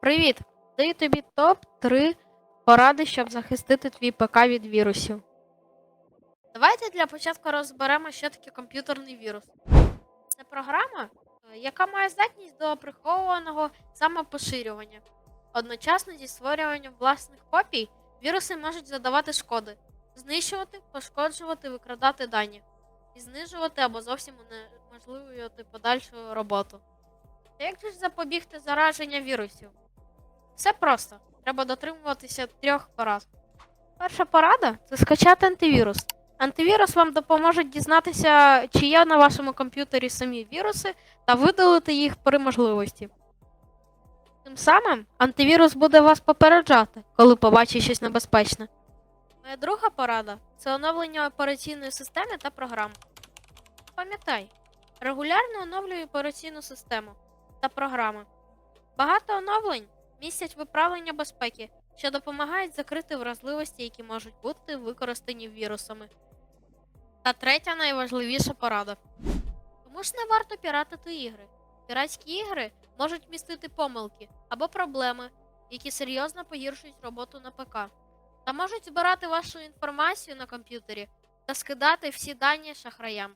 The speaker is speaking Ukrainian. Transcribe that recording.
Привіт! Даю тобі топ-3 поради, щоб захистити твій ПК від вірусів. Давайте для початку розберемо, що таке комп'ютерний вірус. Це програма, е, яка має здатність до прихованого самопоширювання. Одночасно зі створюванням власних копій віруси можуть задавати шкоди, знищувати, пошкоджувати, викрадати дані і знижувати або зовсім унеможливлювати подальшу роботу. Та як же запобігти зараження вірусів? Все просто. Треба дотримуватися трьох порад. Перша порада це скачати антивірус. Антивірус вам допоможе дізнатися, чи є на вашому комп'ютері самі віруси, та видалити їх при можливості. Тим самим антивірус буде вас попереджати, коли побачить щось небезпечне. Моя друга порада це оновлення операційної системи та програм. Пам'ятай, регулярно оновлюй операційну систему та програми. Багато оновлень містять виправлення безпеки, що допомагають закрити вразливості, які можуть бути використані вірусами. Та третя найважливіша порада. Тому ж не варто піратити ігри. Піратські ігри можуть містити помилки або проблеми, які серйозно погіршують роботу на ПК, та можуть збирати вашу інформацію на комп'ютері та скидати всі дані шахраям.